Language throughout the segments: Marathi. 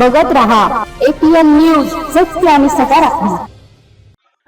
बघत रहा. एपीएन न्यूज सत्य आणि सकारात्मक.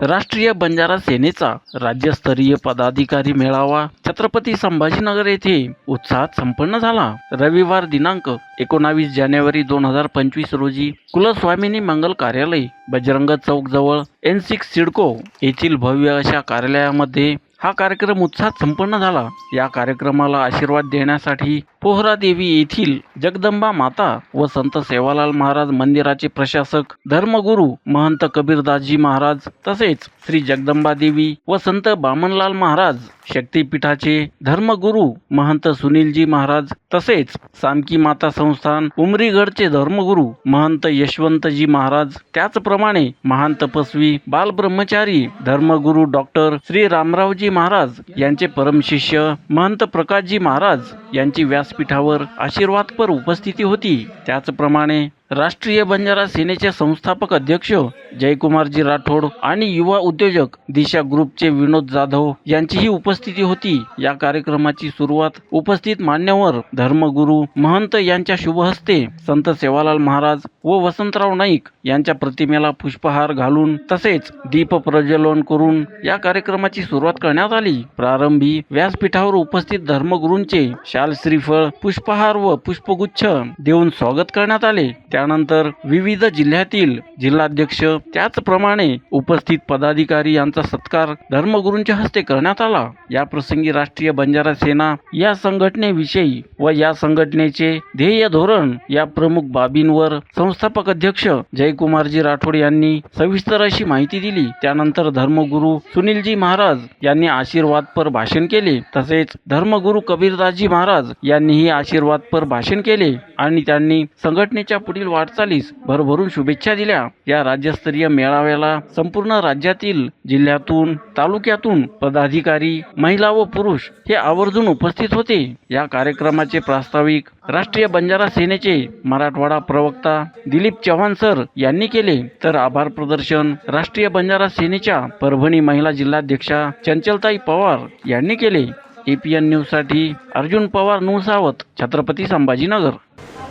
राष्ट्रीय बंजारा सेनेचा राज्यस्तरीय पदाधिकारी मेळावा छत्रपती संभाजीनगर येथे उत्साहात संपन्न झाला. रविवार दिनांक एकोणावीस जानेवारी दोन हजार पंचवीस रोजी कुलस्वामिनी मंगल कार्यालय बजरंग चौक जवळ एन सिक्स सिडको येथील भव्य अशा कार्यालयामध्ये हा कार्यक्रम उत्साहात संपन्न झाला. या कार्यक्रमाला आशीर्वाद देण्यासाठी पोहरा देवी येथील जगदंबा माता व संत सेवालाल महाराज मंदिराचे प्रशासक धर्मगुरू महंत कबीरदासजी महाराज तसेच श्री जगदंबा देवी व संत बामनलाल महाराज शक्तीपीठाचे धर्मगुरू महंत सुनीलजी महाराज तसेच सामकी माता संस्थान उमरीगडचे धर्मगुरू महंत यशवंतजी महाराज त्याचप्रमाणे महान तपस्वी बालब्रह्मचारी धर्मगुरू डॉक्टर श्री रामरावजी महाराज यांचे परमशिष्य महंत प्रकाशजी महाराज यांची व्यासपीठावर आशीर्वादपर उपस्थिती होती. त्याचप्रमाणे राष्ट्रीय बंजारा सेनेचे संस्थापक अध्यक्ष जयकुमारजी राठोड आणि युवा उद्योजक दिशा ग्रुपचे विनोद जाधव यांचीही उपस्थिती होती. या कार्यक्रमाची सुरुवात उपस्थित मान्यवर धर्मगुरू महंत यांच्या शुभहस्ते संत सेवालाल महाराज व वसंतराव नाईक यांच्या प्रतिमेला पुष्पहार घालून तसेच दीप प्रज्वलन करून या कार्यक्रमाची सुरुवात करण्यात आली. प्रारंभी व्यासपीठावर उपस्थित धर्मगुरूंचे शाल श्रीफळ पुष्पहार व पुष्पगुच्छ देऊन स्वागत करण्यात आले. त्या त्यानंतर विविध जिल्ह्यातील जिल्हाध्यक्ष त्याचप्रमाणे उपस्थित पदाधिकारी यांचा सत्कार धर्मगुरूंच्या हस्ते करण्यात आला. या प्रसंगी राष्ट्रीय बंजारा सेना या संघटनेविषयी व या संघटनेचे ध्येय धोरण या प्रमुख बाबींवर संस्थापक अध्यक्ष जयकुमारजी राठोड यांनी सविस्तर अशी माहिती दिली. त्यानंतर धर्मगुरू सुनीलजी महाराज यांनी आशीर्वादपर भाषण केले. तसेच धर्मगुरू कबीरदासजी महाराज यांनीही आशीर्वादपर भाषण केले आणि त्यांनी संघटनेच्या पुढील वाटचालीस भरभरून शुभेच्छा दिल्या. या राज्यस्तरीय मेळाव्याला संपूर्ण राज्यातील जिल्ह्यातून तालुक्यातून पदाधिकारी महिला व पुरुष हे आवर्जून उपस्थित होते. या कार्यक्रमाचे प्रास्ताविक राष्ट्रीय बंजारा सेनेचे मराठवाडा प्रवक्ता दिलीप चव्हाण सर यांनी केले. तर आभार प्रदर्शन राष्ट्रीय बंजारा सेनेच्या परभणी महिला जिल्हाध्यक्षा चंचलताई पवार यांनी केले. एपीएन न्यूजसाठी अर्जुन पवार नूसावत छत्रपती संभाजीनगर.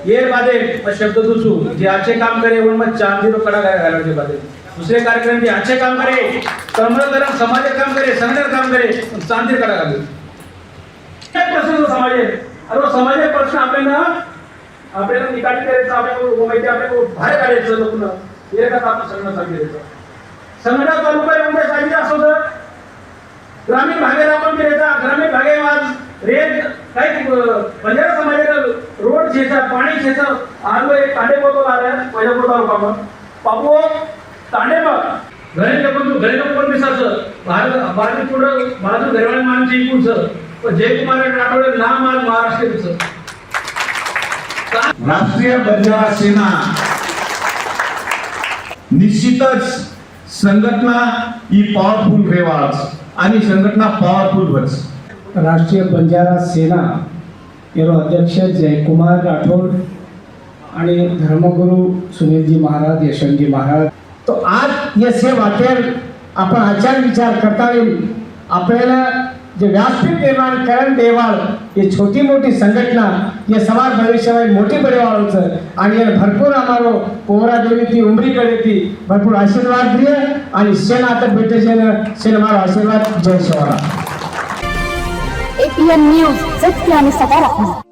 ये बादे और शब्द दूसू. जे अच्छे काम करे उनमें चांदी रो कड़ा काय के बादे. दूसरे कार्यक्रम जे अच्छे काम करे कमर धर्म समाज काम करे संगठन काम करे चांदी कड़ा घालू. काय प्रश्न जो समाज अरे हो, वो समाज प्रश्न आपल्याला आपल्याला निकाली करायचं आपल्याला हो माहिती आपल्याला हो बाहेर काढायचं लोकं हे का आपण संघटन सांगितलं संघटन तालुका एवढ्या सांगितलं असं तर ग्रामीण भागाला आपण केलेला ग्रामीण भागे आज रेट काही बंजारा शेचा आलो एक तांडे बोतो आल्या पहिल्या बोलतो आलो काम. पापू तांडे बघ घरी लोक तू घरी लोक पण दिसाचं बाहेर बाजू पुढं बाजू घरवाळे माणसं इकूनच पण जयकुमार राठोडे लांब माल महाराष्ट्र राष्ट्रीय बंजारा सेना. निश्चितच संघटना ही पॉवरफुल रेवाच आणि संघटना पॉवरफुल वच राष्ट्रीय बंजारा सेना एरो अध्यक्ष जयकुमार राठोड आणि धर्मगुरू सुनीलजी महाराज यशवंतजी महाराज. तो आज यसे वाटेल आपण आचार विचार करता येईल. आपल्याला जे व्यासपीठ निर्माण करण देवाळ हे छोटी मोठी संघटना या समाज भविष्यामध्ये मोठी परिवार आणि याला भरपूर आम्हाला पोहरा देवी ती उमरीकडे ती भरपूर आशीर्वाद दिले. आणि शेण आता भेटेशेन शेण मारा आशीर्वाद जय शिवरा शिवराम एपीएन न्यूज सत्य आणि सकारात्मक